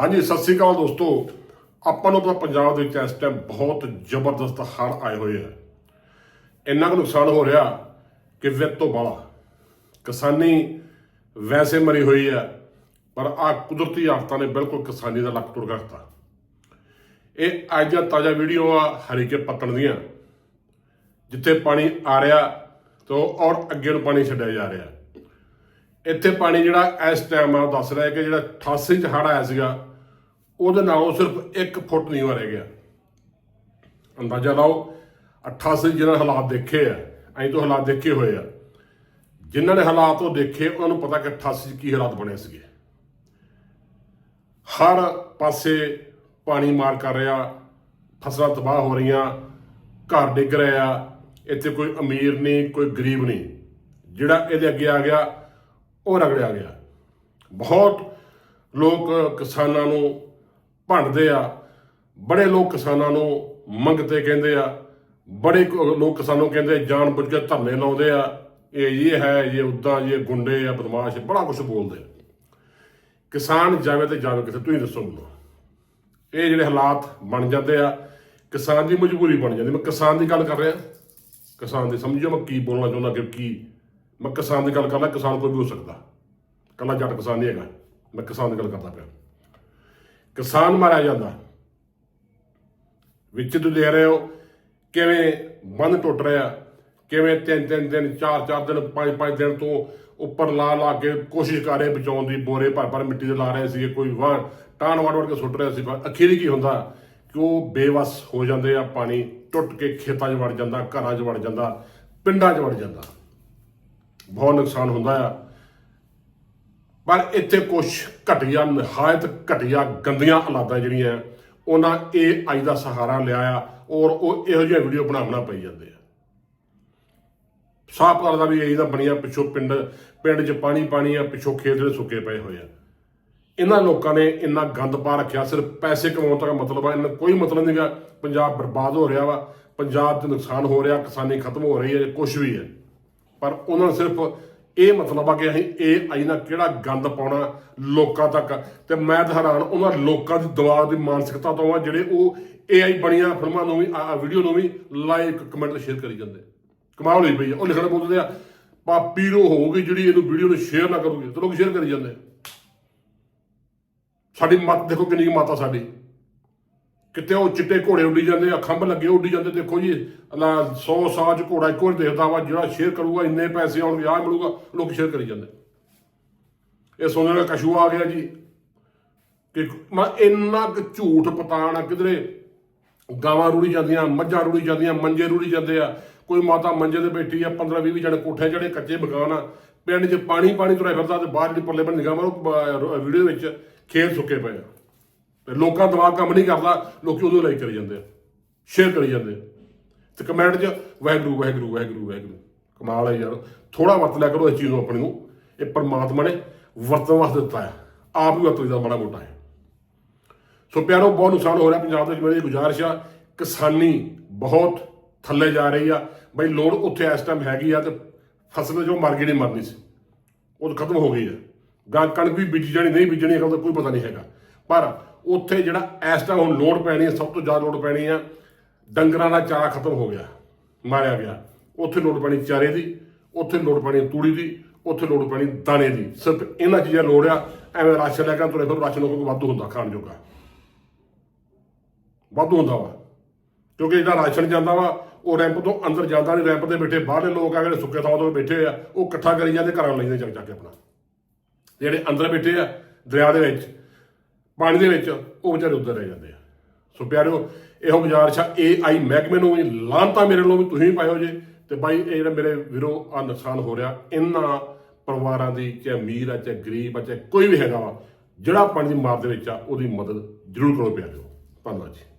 ਹਾਂਜੀ, ਸਤਿ ਸ੍ਰੀ ਅਕਾਲ ਦੋਸਤੋ। ਆਪਾਂ ਨੂੰ ਪਤਾ ਪੰਜਾਬ ਦੇ ਵਿੱਚ ਇਸ ਟਾਈਮ ਬਹੁਤ ਜ਼ਬਰਦਸਤ ਹੜ੍ਹ ਆਏ ਹੋਏ ਆ। ਇੰਨਾ ਕੁ ਨੁਕਸਾਨ ਹੋ ਰਿਹਾ ਕਿ ਵਿੱਤ ਤੋਂ ਬਾਲਾ ਕਿਸਾਨੀ ਵੈਸੇ ਮਰੀ ਹੋਈ ਹੈ ਪਰ ਆ ਕੁਦਰਤੀ ਆਫਤਾਂ ਨੇ ਬਿਲਕੁਲ ਕਿਸਾਨੀ ਦਾ ਲੱਕ ਤੋੜ ਕਰਤਾ ਇਹ ਅੱਜ ਦਾ ਤਾਜ਼ਾ ਵੀਡੀਓ ਆ ਹਰੀਕੇ ਪੱਤਣ ਦੀਆਂ, ਜਿੱਥੇ ਪਾਣੀ ਆ ਰਿਹਾ ਤੋ ਔਰ ਅੱਗੇ ਨੂੰ ਪਾਣੀ ਛੱਡਿਆ ਜਾ ਰਿਹਾ। ਇੱਥੇ ਪਾਣੀ ਜਿਹੜਾ ਇਸ ਟਾਈਮ ਆ, ਉਹ ਦੱਸ ਰਿਹਾ ਕਿ ਜਿਹੜਾ 88 ਚ ਹੜ੍ਹ ਆਇਆ ਸੀਗਾ ਉਹਦੇ ਨਾਲੋਂ ਸਿਰਫ 1 ਫੁੱਟ ਨਹੀਂ ਰਹਿ ਗਿਆ। ਅੰਦਾਜ਼ਾ ਲਾਓ 88 ਜਿਹਨਾਂ ਨੇ ਹਾਲਾਤ ਦੇਖੇ ਆ, ਐਂ ਤੋਂ ਹਾਲਾਤ ਦੇਖੇ ਹੋਏ ਆ। ਜਿਨ੍ਹਾਂ ਨੇ ਹਾਲਾਤ ਉਹ ਦੇਖੇ, ਉਹਨਾਂ ਨੂੰ ਪਤਾ ਕਿ 88 ਚ ਕੀ ਹਾਲਾਤ ਬਣੇ ਸੀਗੇ। ਹਰ ਪਾਸੇ ਪਾਣੀ ਮਾਰ ਕਰ ਰਿਹਾ, ਫਸਲਾਂ ਤਬਾਹ ਹੋ ਰਹੀਆਂ, ਘਰ ਡਿੱਗ ਰਹੇ ਆ, ਇੱਥੇ ਕੋਈ ਅਮੀਰ ਨਹੀਂ, ਕੋਈ ਗਰੀਬ ਨਹੀਂ। ਜਿਹੜਾ ਇਹਦੇ ਅੱਗੇ ਆ ਗਿਆ, ਉਹ ਰਗੜਿਆ ਗਿਆ। ਬਹੁਤ ਲੋਕ ਕਿਸਾਨਾਂ ਨੂੰ ਭੰਡਦੇ ਆ। ਬੜੇ ਲੋਕ ਕਿਸਾਨਾਂ ਨੂੰ ਮੰਗਤੇ ਕਹਿੰਦੇ ਆ। ਬੜੇ ਲੋਕ ਕਿਸਾਨਾਂ ਨੂੰ ਕਹਿੰਦੇ ਜਾਣ ਬੁੱਝ ਕੇ ਧਰਨੇ ਲਾਉਂਦੇ ਆ। ਇਹ ਇਹ ਹੈ ਇਹ ਉਦਾਂ ਇਹ ਗੁੰਡੇ ਆ, ਬਦਮਾਸ਼, ਬੜਾ ਕੁਝ ਬੋਲਦੇ ਆ। ਕਿਸਾਨ ਜਾਵੇ ਤੇ ਜਾਵੇ ਕਿੱਥੇ ਤੁਸੀਂ ਦੱਸੋ ਮੈਨੂੰ। ਇਹ ਜਿਹੜੇ ਹਾਲਾਤ ਬਣ ਜਾਂਦੇ ਆ, ਕਿਸਾਨ ਦੀ ਮਜਬੂਰੀ ਬਣ ਜਾਂਦੀ। ਮੈਂ ਕਿਸਾਨ ਦੀ ਗੱਲ ਕਰ ਰਿਹਾ। ਕਿਸਾਨ ਦੀ ਸਮਝੋ, ਮੈਂ ਕੀ ਬੋਲਣਾ ਚਾਹੁੰਦਾ ਕਿ ਕੀ? ਮੈਂ ਕਿਸਾਨ ਦੀ ਗੱਲ ਕਰਦਾ, ਕਿਸਾਨ ਕੋਈ ਵੀ ਹੋ ਸਕਦਾ। ਕੱਲਾ ਜੱਟ ਕਿਸਾਨ ਨਹੀਂ ਹੈਗਾ। ਮੈਂ ਕਿਸਾਨ ਦੀ ਗੱਲ ਕਰਦਾ ਪਿਆ। ਕਿਸਾਨ ਮਾਰਿਆ ਜਾਂਦਾ। ਵਿੱਚ ਤੁਸੀਂ ਦੇ ਰਹੇ ਹੋ ਕਿਵੇਂ ਬੰਦ ਟੁੱਟ ਰਿਹਾ ਕਿਵੇਂ ਤਿੰਨ ਤਿੰਨ ਦਿਨ, ਚਾਰ ਚਾਰ ਦਿਨ, ਪੰਜ ਪੰਜ ਦਿਨ ਤੋਂ ਉੱਪਰ ਲਾ ਲਾ ਕੇ ਕੋਸ਼ਿਸ਼ ਕਰ ਰਹੇ ਬਚਾਉਣ ਦੀ, ਬੋਰੇ ਭਰ ਭਰ ਮਿੱਟੀ ਦੇ ਲਾ ਰਹੇ ਸੀ ਕੋਈ ਵਾਹ ਟਾਣ ਵੜ ਵੜ ਕੇ ਸੁੱਟ ਰਿਹਾ ਸੀ। ਪਰ ਅਖੀਰੀ ਕੀ ਹੁੰਦਾ ਕਿ ਉਹ ਬੇਵਸ ਹੋ ਜਾਂਦੇ ਆ, ਪਾਣੀ ਟੁੱਟ ਕੇ ਖੇਤਾਂ 'ਚ ਵੜ ਜਾਂਦਾ, ਘਰਾਂ 'ਚ ਵੜ ਜਾਂਦਾ, ਪਿੰਡਾਂ 'ਚ ਵੜ ਜਾਂਦਾ। ਬਹੁਤ ਨੁਕਸਾਨ ਹੁੰਦਾ ਆ। ਪਰ ਇੱਥੇ ਕੁਝ ਘਟੀਆ ਨਿਹਾਇਤ, ਘਟੀਆ ਗੰਦੀਆਂ ਹਾਲਾਤਾਂ ਜਿਹੜੀਆਂ ਉਹਨਾਂ ਇਹ ਆਈ ਦਾ ਸਹਾਰਾ ਲਿਆ ਆ ਔਰ ਉਹ ਇਹੋ ਜਿਹੀਆਂ ਵੀਡੀਓ ਬਣਾਉਣਾ ਪਈ ਜਾਂਦੇ ਆ। ਸਾਫ਼ ਕਰਦਾ ਵੀ ਇਹ ਦਾ ਬਣੀਆਂ, ਪਿੱਛੋਂ ਪਿੰਡ ਪਿੰਡ 'ਚ ਪਾਣੀ ਪਾਣੀ ਆ, ਪਿੱਛੋਂ ਖੇਤ ਜਿਹੜੇ ਸੁੱਕੇ ਪਏ ਹੋਏ ਆ। ਇਹਨਾਂ ਲੋਕਾਂ ਨੇ ਇੰਨਾ ਗੰਦ ਪਾ ਰੱਖਿਆ, ਸਿਰਫ ਪੈਸੇ ਕਮਾਉਣ ਦਾ ਮਤਲਬ ਆ, ਇਹਨਾਂ ਕੋਈ ਮਤਲਬ ਨਹੀਂਗਾ ਪੰਜਾਬ ਬਰਬਾਦ ਹੋ ਰਿਹਾ ਵਾ, ਪੰਜਾਬ 'ਚ ਨੁਕਸਾਨ ਹੋ ਰਿਹਾ, ਕਿਸਾਨੀ ਖਤਮ ਹੋ ਰਹੀ ਹੈ ਕੁਝ ਵੀ ਹੈ। ਪਰ ਉਹਨਾਂ ਨੂੰ ਸਿਰਫ ਇਹ ਮਤਲਬ ਆ ਕਿ ਅਸੀਂ ਇਹ ਆਈ ਨਾ ਕਿਹੜਾ ਗੰਦ ਪਾਉਣਾ ਲੋਕਾਂ ਤੱਕ। ਤੇ ਮੈਂ ਤਾਂ ਹੈਰਾਨ, ਉਹਨਾਂ ਲੋਕਾਂ ਦੀ ਦਿਮਾਗ ਦੀ ਮਾਨਸਿਕਤਾ ਤੋਂ ਆ, ਜਿਹੜੇ ਉਹ AI ਬਣੀਆਂ ਫਿਲਮਾਂ ਨੂੰ ਵੀ, ਆ ਵੀਡੀਓ ਨੂੰ ਵੀ ਲਾਈਕ ਕਮੈਂਟ ਸ਼ੇਅਰ ਕਰੀ ਜਾਂਦੇ। ਕਮਾਲ ਹੋਈ ਪਈ ਆ। ਉਹ ਲਿਖਣਾ ਬੋਲਦੇ ਆ ਪਾਪੀਰੋ ਹੋਊਗੀ ਜਿਹੜੀ ਇਹਨੂੰ ਵੀਡੀਓ ਨੂੰ ਸ਼ੇਅਰ ਨਾ ਕਰੂਗੀ। ਤੇ ਲੋਕ ਸ਼ੇਅਰ ਕਰੀ ਜਾਂਦੇ। ਸਾਡੀ ਮਤ ਦੇਖੋ ਕਿੰਨੀ ਕੁ ਮਤ ਆ ਸਾਡੀ। ਕਿਤੇ ਉਹ ਚਿੱਟੇ ਘੋੜੇ ਉੱਡੀ ਜਾਂਦੇ ਆ, ਖੰਭ ਲੱਗੇ ਉੱਡੀ ਜਾਂਦੇ, ਦੇਖੋ ਜੀ, ਅੱਲਾ 100 ਸਾਜ ਘੋੜਾ ਇੱਕੋ ਵਾਰ ਦੇਖਦਾ ਵਾ, ਜਿਹੜਾ ਸ਼ੇਅਰ ਕਰੂਗਾ, ਇੰਨੇ ਪੈਸੇ ਆਉਣਗੇ ਆਹ ਮਿਲੂਗਾ, ਲੋਕ ਸ਼ੇਅਰ ਕਰੀ ਜਾਂਦੇ। ਇਹ ਸੋਨੇ ਦਾ ਕਸ਼ੂ ਆ ਗਿਆ ਜੀ। ਕਿ ਮੈਂ ਇੰਨਾ ਕੁ ਝੂਠ ਪਤਾਣ ਆ, ਕਿਧਰੇ ਗਾਵਾਂ ਰੁੜੀ ਜਾਂਦੀਆਂ, ਮੱਝਾਂ ਰੁੜੀ ਜਾਂਦੀਆਂ, ਮੰਜੇ ਰੁੜੀ ਜਾਂਦੇ ਆ। ਕੋਈ ਮਾਤਾ ਮੰਜੇ ਤੇ ਬੈਠੀ ਆ 15 20 ਜਣੇ ਕੋਠੇ ਜਿਹੜੇ ਕੱਚੇ ਮਕਾਨ ਆ, ਪਿੰਡ 'ਚ ਪਾਣੀ ਪਾਣੀ ਤੁਰਿਆ ਫਿਰਦਾ ਤੇ ਬਾਹਰ ਜਿਹੜੀ ਪੱਲੇ ਬਣ ਨਿਗਾਹ ਮਾਰੋ ਵੀਡੀਓ ਵਿੱਚ ਖੇਤ ਸੁੱਕੇ ਪਏ ਆ। ਲੋਕਾਂ ਦਿਮਾਗ ਕੰਮ ਨਹੀਂ ਕਰਦਾ, ਲੋਕੀ ਉਦੋਂ ਲਾਈਕ ਕਰੀ ਜਾਂਦੇ ਆ ਸ਼ੇਅਰ ਕਰੀ ਜਾਂਦੇ ਆ। ਤੇ ਕਮੈਂਟ 'ਚ, ਵਾਹਿਗੁਰੂ ਵਾਹਿਗੁਰੂ ਵਾਹਿਗੁਰੂ ਵਾਹਿਗੁਰੂ। ਕਮਾਲ ਹੈ ਯਾਰ ਥੋੜਾ ਵਰਤ ਲਿਆ ਕਰੋ ਇਸ ਚੀਜ਼ ਨੂੰ ਆਪਣੀ ਨੂੰ। ਇਹ ਪਰਮਾਤਮਾ ਨੇ ਵਰਤਣ ਵਾਸਤੇ ਦਿੱਤਾ ਹੈ, ਆਪ ਵੀ ਵਰਤੋ ਦਾ ਬੜਾ ਮੋਟਾ ਹੈ। ਸੋ ਪਿਆਰੋ, ਬਹੁਤ ਨੁਕਸਾਨ ਹੋ ਰਿਹਾ ਪੰਜਾਬ ਦੇ ਵਿੱਚ ਮੇਰੀ ਗੁਜ਼ਾਰਿਸ਼ ਆ। ਕਿਸਾਨੀ ਬਹੁਤ ਥੱਲੇ ਜਾ ਰਹੀ ਆ। ਬਈ ਲੋੜ ਉੱਥੇ ਇਸ ਟਾਈਮ ਹੈਗੀ ਆ ਤੇ ਫਸਲ ਜੋ ਮਰ ਗਈ ਨਹੀਂ ਮਰਨੀ ਸੀ, ਉਹ ਤਾਂ ਖਤਮ ਹੋ ਗਈ ਆ। ਗਾਂ ਕਣਕ ਵੀ ਬੀਜੀ ਜਾਣੀ, ਨਹੀਂ ਬੀਜਣੀ ਇਹ ਗੱਲ ਕੋਈ ਪਤਾ ਨਹੀਂ ਹੈਗਾ। ਪਰ ਉੱਥੇ ਜਿਹੜਾ ਇਸ ਟਾਈਮ ਹੁਣ ਲੋੜ ਪੈਣੀ ਹੈ, ਸਭ ਤੋਂ ਜ਼ਿਆਦਾ ਲੋੜ ਪੈਣੀ ਆ ਡੰਗਰਾਂ ਦਾ ਚਾਰਾ ਖਤਮ ਹੋ ਗਿਆ, ਮਾਰਿਆ ਗਿਆ। ਉੱਥੇ ਲੋੜ ਪੈਣੀ ਚਾਰੇ ਦੀ, ਉੱਥੇ ਲੋੜ ਪੈਣੀ ਤੂੜੀ ਦੀ, ਉੱਥੇ ਲੋੜ ਪੈਣੀ ਦਾਣੇ ਦੀ। ਸਿਰਫ ਇਹਨਾਂ ਚੀਜ਼ਾਂ ਲੋੜ ਆ, ਐਵੇਂ ਰਾਸ਼ਨ ਲੈ ਕੇ ਤੁਰੇ ਫਿਰ ਰਾਸ਼ਨ ਕੋਈ ਵਾਧੂ ਹੁੰਦਾ ਖਾਣ ਜੋਗਾ। ਵਾਧੂ ਹੁੰਦਾ ਵਾ। ਕਿਉਂਕਿ ਜਿਹੜਾ ਰਾਸ਼ਨ ਜਾਂਦਾ ਵਾ, ਉਹ ਰੈਂਪ ਤੋਂ ਅੰਦਰ ਜਾਂਦਾ ਨਹੀਂ, ਰੈਂਪ ਦੇ ਬੈਠੇ ਬਾਹਰਲੇ ਲੋਕ ਆ ਜਿਹੜੇ ਸੁੱਕੇ ਥਾਂ ਤੋਂ ਬੈਠੇ ਆ, ਉਹ ਇਕੱਠਾ ਕਰੀ ਜਾਂਦੇ, ਘਰਾਂ ਨੂੰ ਜਾਂਦੇ ਚੱਕ ਚੱਕ ਕੇ ਆਪਣਾ। ਜਿਹੜੇ ਅੰਦਰ ਬੈਠੇ ਆ, ਦਰਿਆ ਦੇ ਵਿੱਚ ਪਾਣੀ ਦੇ ਵਿੱਚ ਉਹ ਵਿਚਾਰੇ ਉੱਧਰ ਰਹਿ ਜਾਂਦੇ ਆ। ਸੋ ਪਿਆਰਿਓ, ਇਹੋ ਗੁਜ਼ਾਰਿਸ਼ ਆ ਏ ਆਈ ਮਹਿਕਮੇ ਨੂੰ ਵੀ ਲਾਂਤਾ ਮੇਰੇ ਵੱਲੋਂ ਵੀ ਤੁਸੀਂ ਪਾਇਓ ਜੇ। ਤੇ ਬਾਈ, ਇਹ ਜਿਹੜਾ ਮੇਰੇ ਵੀਰੋ ਆ ਨੁਕਸਾਨ ਹੋ ਰਿਹਾ, ਇਹਨਾਂ ਪਰਿਵਾਰਾਂ ਦੀ, ਚਾਹੇ ਅਮੀਰ ਆ, ਚਾਹੇ ਗਰੀਬ ਆ, ਚਾਹੇ ਕੋਈ ਵੀ ਹੈਗਾ ਵਾ, ਜਿਹੜਾ ਪਾਣੀ ਦੀ ਮਾਰ ਦੇ ਵਿੱਚ ਆ, ਉਹਦੀ ਮਦਦ ਜ਼ਰੂਰ ਕਰੋ ਪਿਆਰਿਓ। ਧੰਨਵਾਦ ਜੀ।